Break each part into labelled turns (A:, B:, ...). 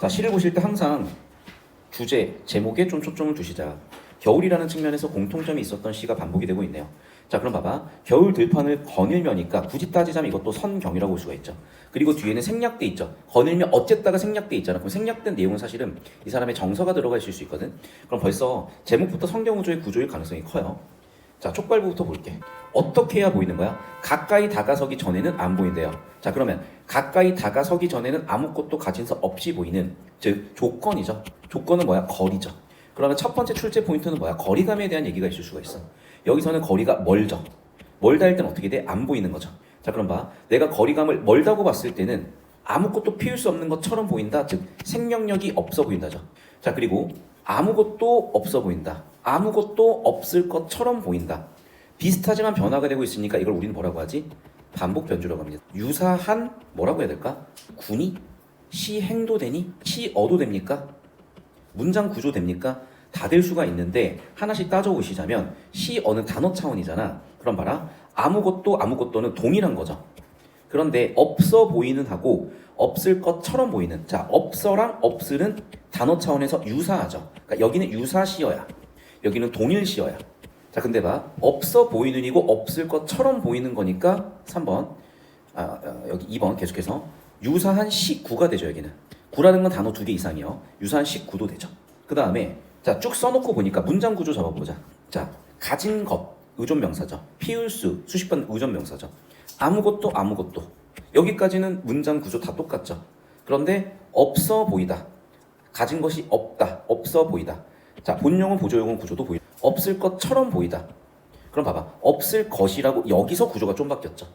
A: 자, 시를 보실 때 항상 주제, 제목에 좀 초점을 두시자. 겨울이라는 측면에서 공통점이 있었던 시가 반복이 되고 있네요. 자, 그럼 봐봐. 겨울 들판을 거닐면이니까 굳이 따지자면 이것도 선경이라고 볼 수가 있죠. 그리고 뒤에는 생략돼 있죠. 거닐면 어쨌다가 생략돼 있잖아. 그럼 생략된 내용은 사실은 이 사람의 정서가 들어가 있을 수 있거든. 그럼 벌써 제목부터 성경우조의 구조일 가능성이 커요. 자, 촉발부부터 볼게. 어떻게 해야 보이는 거야? 가까이 다가서기 전에는 안 보인대요. 자, 그러면 가까이 다가서기 전에는 아무것도 가진 서 없이 보이는 즉 조건이죠. 조건은 뭐야? 거리죠. 그러면 첫 번째 출제 포인트는 뭐야? 거리감에 대한 얘기가 있을 수가 있어. 여기서는 거리가 멀죠. 멀다 할 때는 어떻게 돼? 안 보이는 거죠. 자, 그럼 봐. 내가 거리감을 멀다고 봤을 때는 아무것도 피울 수 없는 것처럼 보인다. 즉 생명력이 없어 보인다죠. 자, 그리고 아무것도 없어 보인다. 아무것도 없을 것처럼 보인다. 비슷하지만 변화가 되고 있으니까 이걸 우리는 뭐라고 하지? 반복 변주라고 합니다. 유사한 뭐라고 해야 될까? 군이 시행도 되니 시어도 됩니까? 문장 구조 됩니까? 다 될 수가 있는데 하나씩 따져보시자면 시어는 단어 차원이잖아. 그럼 봐라. 아무것도 아무것도는 동일한 거죠. 그런데 없어 보이는 하고 없을 것처럼 보이는 자 없어랑 없을은 단어 차원에서 유사하죠. 그러니까 여기는 유사시어야. 여기는 동일시어야. 자 근데 봐. 없어 보이는 이고 없을 것처럼 보이는 거니까 3번. 아, 아, 여기 2번 계속해서 유사한 시구가 되죠 여기는. 구라는 건 단어 두 개 이상이요. 유사한 시구도 되죠. 그 다음에 자 쭉 써놓고 보니까 문장 구조 잡아보자. 자 가진 것 의존 명사죠. 피울 수 수십 번 의존 명사죠. 아무것도 아무것도. 여기까지는 문장 구조 다 똑같죠. 그런데 없어 보이다. 가진 것이 없다. 없어 보이다 자 본용은 보조용은 구조도 보이 없을 것처럼 보이다. 그럼 봐봐. 없을 것이라고 여기서 구조가 좀 바뀌었죠.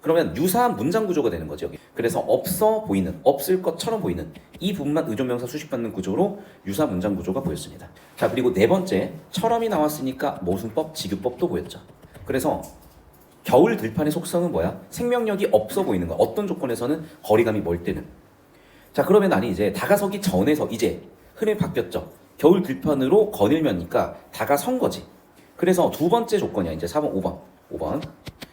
A: 그러면 유사한 문장 구조가 되는 거죠 여기. 그래서 없어 보이는 없을 것처럼 보이는 이 부분만 의존명사 수식받는 구조로 유사 문장 구조가 보였습니다. 자 그리고 네 번째 철험이 나왔으니까 모순법 지규법도 보였죠. 그래서 겨울 들판의 속성은 뭐야? 생명력이 없어 보이는 거야 어떤 조건에서는 거리감이 멀 때는. 자 그러면 나는 이제 다가서기 전에서 이제 흐름이 바뀌었죠 겨울 들판으로 거닐면이니까 다가 선 거지 그래서 두 번째 조건이야 이제 4번 5번 5번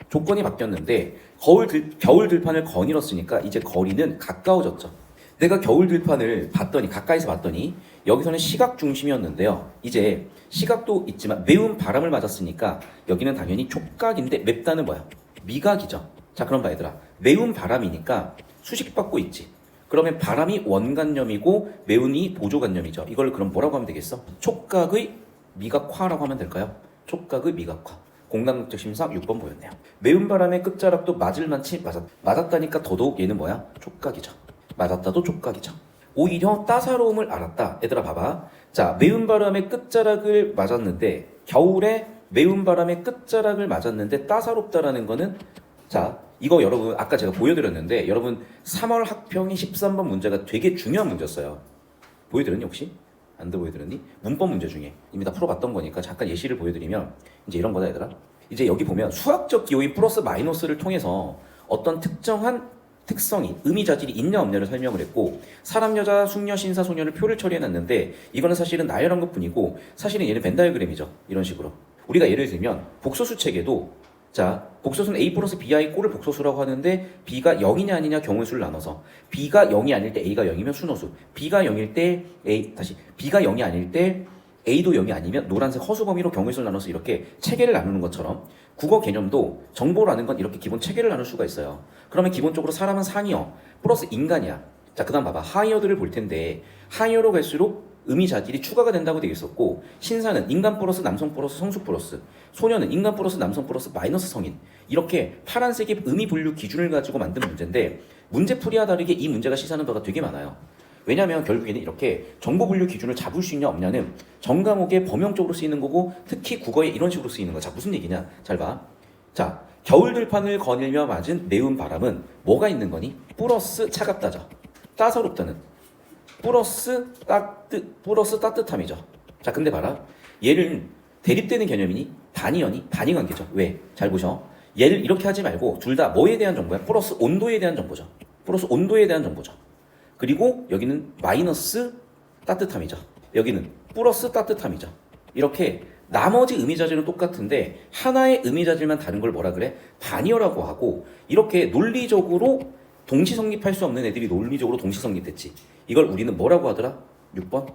A: 조건이 바뀌었는데 거울 들, 겨울 들판을 거닐었으니까 이제 거리는 가까워졌죠. 내가 겨울 들판을 봤더니 가까이서 봤더니 여기서는 시각 중심이었는데요. 이제 시각도 있지만 매운 바람을 맞았으니까 여기는 당연히 촉각인데 맵다는 뭐야? 미각이죠. 자 그럼 봐 얘들아. 매운 바람이니까 수식 받고 있지. 그러면 바람이 원간염이고 매운이 보조간염이죠. 이걸 그럼 뭐라고 하면 되겠어? 촉각의 미각화라고 하면 될까요? 촉각의 미각화. 공간극적 심사 6번 보였네요. 매운 바람의 끝자락도 맞을 만치 맞았, 맞았다니까 더더욱 얘는 뭐야? 촉각이죠. 맞았다도 촉각이죠. 오히려 따사로움을 알았다. 얘들아 봐봐. 자, 매운 바람의 끝자락을 맞았는데 겨울에 매운 바람의 끝자락을 맞았는데 따사롭다라는 거는 자, 이거 여러분 아까 제가 보여드렸는데 여러분 3월 학평이 13번 문제가 되게 중요한 문제였어요. 보여드렸니 혹시? 안돼 보여드렸니? 문법 문제 중에 이미 다 풀어봤던 거니까 잠깐 예시를 보여드리면 이제 이런 거다 얘들아. 이제 여기 보면 수학적 기호인 플러스 마이너스를 통해서 어떤 특정한 특성이 의미 자질이 있냐 없냐를 설명을 했고 사람 여자 숙녀 신사 소녀를 표를 처리해 놨는데 이거는 사실은 나열한 것뿐이고 사실은 얘는 벤 다이어그램이죠 이런 식으로 우리가 예를 들면 복소수 책에도 자 복소수는 a 플러스 bi 꼴을 복소수라고 하는데 b가 0이냐 아니냐 경우의 수를 나눠서 b가 0이 아닐 때 a가 0이면 순호수 b가 0일 때 a 다시 b가 0이 아닐 때 a도 0이 아니면 노란색 허수 범위로 경우의 수를 나눠서 이렇게 체계를 나누는 것처럼 국어 개념도 정보라는 건 이렇게 기본 체계를 나눌 수가 있어요. 그러면 기본적으로 사람은 상이어 플러스 인간이야. 자 그 다음 봐봐. 하이어들을 볼 텐데 하이어로 갈수록 의미 자질이 추가가 된다고 되어 있었고 신사는 인간 플러스 남성 플러스 성수 플러스 소녀는 인간 플러스 남성 플러스 마이너스 성인. 이렇게 파란색의 의미 분류 기준을 가지고 만든 문제인데 문제풀이와 다르게 이 문제가 시사하는 바가 되게 많아요. 왜냐하면 결국에는 이렇게 정보 분류 기준을 잡을 수 있냐 없냐는 전 과목에 범용적으로 쓰이는 거고 특히 국어에 이런 식으로 쓰이는 거자 무슨 얘기냐? 잘 봐 자 겨울 들판을 거닐며 맞은 매운 바람은 뭐가 있는 거니? 플러스 차갑다죠. 따사롭다는 플러스 따뜻 플러스 따뜻함이죠. 자, 근데 봐라. 얘를 대립되는 개념이니 반이연이 반이 관계죠. 왜? 잘 보셔. 얘를 이렇게 하지 말고 둘 다 뭐에 대한 정보야? 플러스 온도에 대한 정보죠. 플러스 온도에 대한 정보죠. 그리고 여기는 마이너스 따뜻함이죠. 여기는 플러스 따뜻함이죠. 이렇게 나머지 의미 자질은 똑같은데 하나의 의미 자질만 다른 걸 뭐라 그래? 반이어라고 하고 이렇게 논리적으로 동시 성립할 수 없는 애들이 논리적으로 동시 성립됐지. 이걸 우리는 뭐라고 하더라? 6번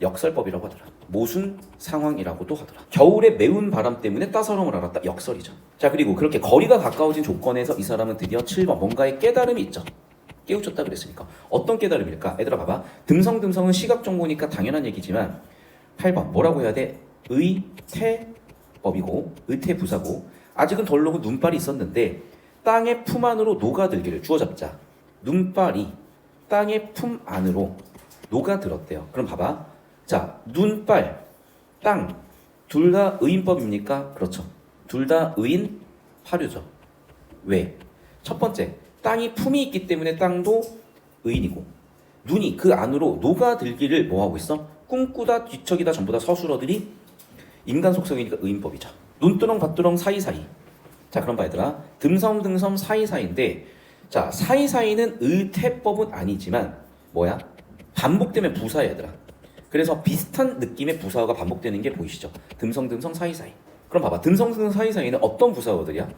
A: 역설법이라고 하더라. 모순 상황이라고도 하더라. 겨울에 매운 바람 때문에 따사로움을 알았다. 역설이죠. 자 그리고 그렇게 거리가 가까워진 조건에서 이 사람은 드디어 7번 뭔가의 깨달음이 있죠. 깨우쳤다 그랬으니까 어떤 깨달음일까? 얘들아 봐봐. 듬성듬성은 시각 정보니까 당연한 얘기지만 8번 뭐라고 해야 돼? 의태법이고 의태부사고 아직은 덜로고 눈발이 있었는데 땅의 품 안으로 녹아들기를 주어 잡자. 눈발이 땅의 품 안으로 녹아들었대요. 그럼 봐봐. 자, 눈발, 땅, 둘 다 의인법입니까? 그렇죠. 둘 다 의인 파류죠. 왜? 첫 번째, 땅이 품이 있기 때문에 땅도 의인이고, 눈이 그 안으로 녹아들기를 뭐 하고 있어? 꿈꾸다, 뒤척이다, 전부 다 서술어들이 인간 속성이니까 의인법이죠. 눈두렁, 밭두렁 사이사이. 자, 그럼 봐, 얘들아. 듬성듬성 사이사이인데, 자, 사이사이는 의태법은 아니지만, 뭐야? 반복되면 부사야, 얘들아. 그래서 비슷한 느낌의 부사어가 반복되는 게 보이시죠? 듬성듬성 사이사이. 그럼 봐봐. 듬성듬성 사이사이는 어떤 부사어들이야?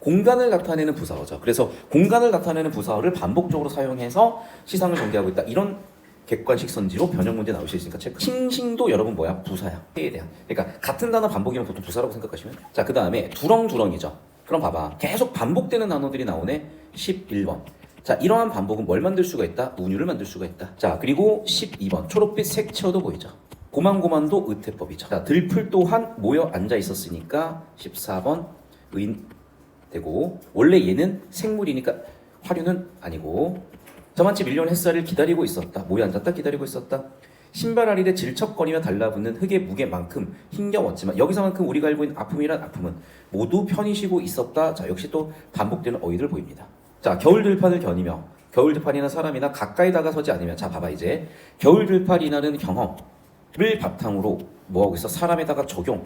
A: 공간을 나타내는 부사어죠. 그래서 공간을 나타내는 부사어를 반복적으로 사용해서 시상을 전개하고 있다. 이런 객관식 선지로 변형 문제 나올 수 있으니까 체크. 싱싱도 여러분 뭐야? 부사야. 해에 대한. 그러니까 같은 단어 반복이면 보통 부사라고 생각하시면. 자, 그 다음에 두렁두렁이죠. 그럼 봐봐. 계속 반복되는 단어들이 나오네. 11번. 자, 이러한 반복은 뭘 만들 수가 있다? 운유를 만들 수가 있다. 자, 그리고 12번. 초록빛 색채어도 보이죠. 고만고만도 의태법이죠. 자, 들풀 또한 모여 앉아 있었으니까 14번 의인 되고 원래 얘는 생물이니까 화류는 아니고 저만치 밀려온 햇살을 기다리고 있었다. 모여 앉았다 기다리고 있었다. 신발 아리에 질척거리며 달라붙는 흙의 무게만큼 힘겨웠지만 여기서만큼 우리가 알고 있는 아픔이란 아픔은 모두 편히 쉬고 있었다. 자 역시 또 반복되는 어휘들 보입니다. 자 겨울 들판을 겨니며 겨울 들판이나 사람이나 가까이 다가서지 않으면 자 봐봐 이제 겨울 들판이라는 경험을 바탕으로 뭐하고 있어 사람에다가 적용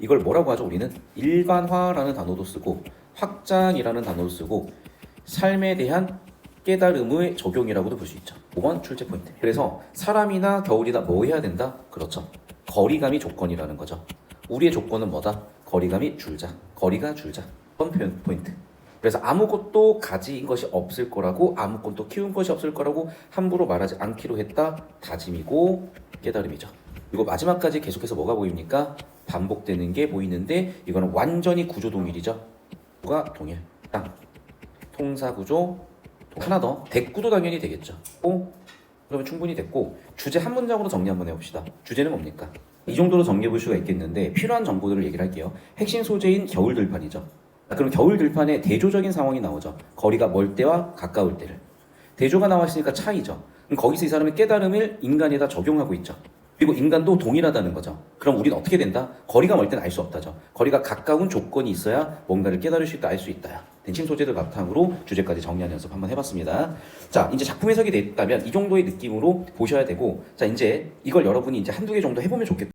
A: 이걸 뭐라고 하죠 우리는 일반화라는 단어도 쓰고 확장이라는 단어도 쓰고 삶에 대한 깨달음의 적용이라고도 볼 수 있죠. 5번 출제 포인트. 그래서 사람이나 겨울이나 뭐 해야 된다? 그렇죠. 거리감이 조건이라는 거죠. 우리의 조건은 뭐다? 거리감이 줄자. 거리가 줄자. 1번 표현 포인트. 그래서 아무것도 가진 것이 없을 거라고 아무것도 키운 것이 없을 거라고 함부로 말하지 않기로 했다. 다짐이고 깨달음이죠. 이거 마지막까지 계속해서 뭐가 보입니까? 반복되는 게 보이는데 이거는 완전히 구조 동일이죠. 뭐가 동일? 땅. 통사 구조 하나 더 대꾸도 당연히 되겠죠. 오 그러면 충분히 됐고 주제 한 문장으로 정리 한번 해봅시다. 주제는 뭡니까? 이 정도로 정리해 볼 수가 있겠는데 필요한 정보들을 얘기를 할게요. 핵심 소재인 겨울 들판이죠. 그럼 겨울 들판에 대조적인 상황이 나오죠. 거리가 멀 때와 가까울 때를. 대조가 나왔으니까 차이죠. 그럼 거기서 이 사람의 깨달음을 인간에다 적용하고 있죠. 그리고 인간도 동일하다는 거죠. 그럼 우리는 어떻게 된다? 거리가 멀 때는 알 수 없다죠. 거리가 가까운 조건이 있어야 뭔가를 깨달을 수 있다, 알 수 있다야. 핵심 소재들 바탕으로 주제까지 정리하는 연습 한번 해봤습니다. 자, 이제 작품 해석이 됐다면 이 정도의 느낌으로 보셔야 되고, 자, 이제 이걸 여러분이 이제 한두 개 정도 해보면 좋겠다.